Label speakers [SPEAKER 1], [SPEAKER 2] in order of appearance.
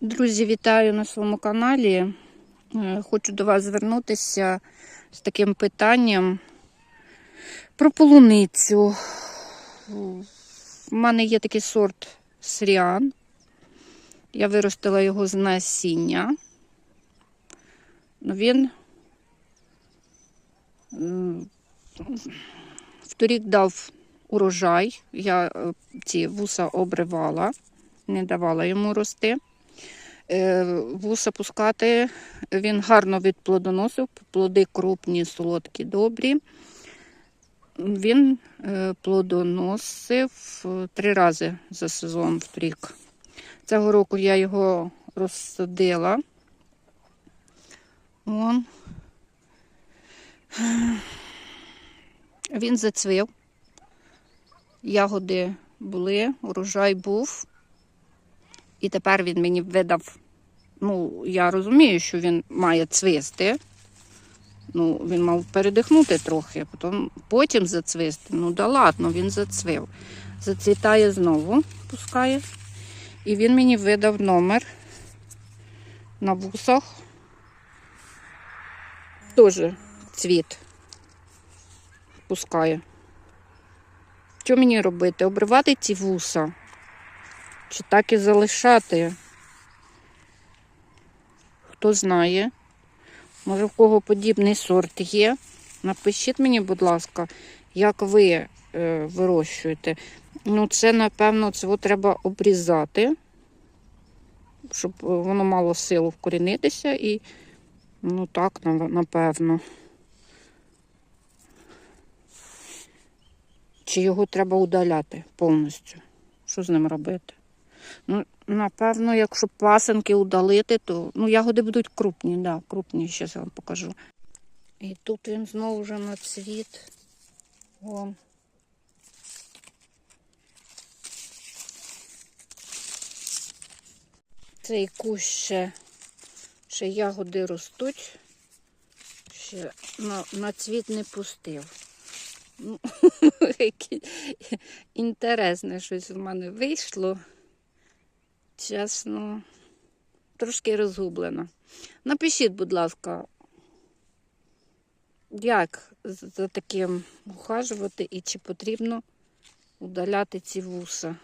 [SPEAKER 1] Друзі, вітаю на своєму каналі. Е, Хочу до вас звернутися з таким питанням про полуницю. У мене є такий сорт сріан. Я виростила його з насіння. Ну, Він м, вторік дав урожай. Я е, ці вуса обривала, не давала йому рости. Е, Вуса пускати він гарно відплодоносив, плоди крупні, солодкі, добрі. Він е, плодоносив е, три рази за сезон в рік. Цього року я його розсадила. Вон. Він зацвів. Ягоди були, урожай був. І тепер він мені видав. Ну, я розумію, що він має цвисти. Ну, він мав передихнути трохи, потім, потім зацвисти. Ну, да ладно, він зацвив. Зацвітає знову, пускає. І він мені видав номер на вусах. Теж цвіт пускає. Що мені робити? Обривати ці вуса? Чи так і залишати? Хто знає? Може, в кого подібний сорт є? Напишіть мені, будь ласка, як ви е, вирощуєте. Ну, це, напевно, цього треба обрізати, щоб воно мало силу вкорінитися і, ну так, напевно. Чи його треба удаляти повністю? Що з ним робити? Ну, напевно, якщо пасенки удалити, то ну, ягоди будуть крупні, да, крупні, зараз вам покажу. І тут він знову вже на цвіт. Вон. Цей кущ ще, ще ягоди ростуть, ще на, на цвіт не пустив. Ну, інтересне щось у мене вийшло. Чесно, трошки розгублена. Напишіть, будь ласка, як за таким ухажувати і чи потрібно удаляти ці вуса.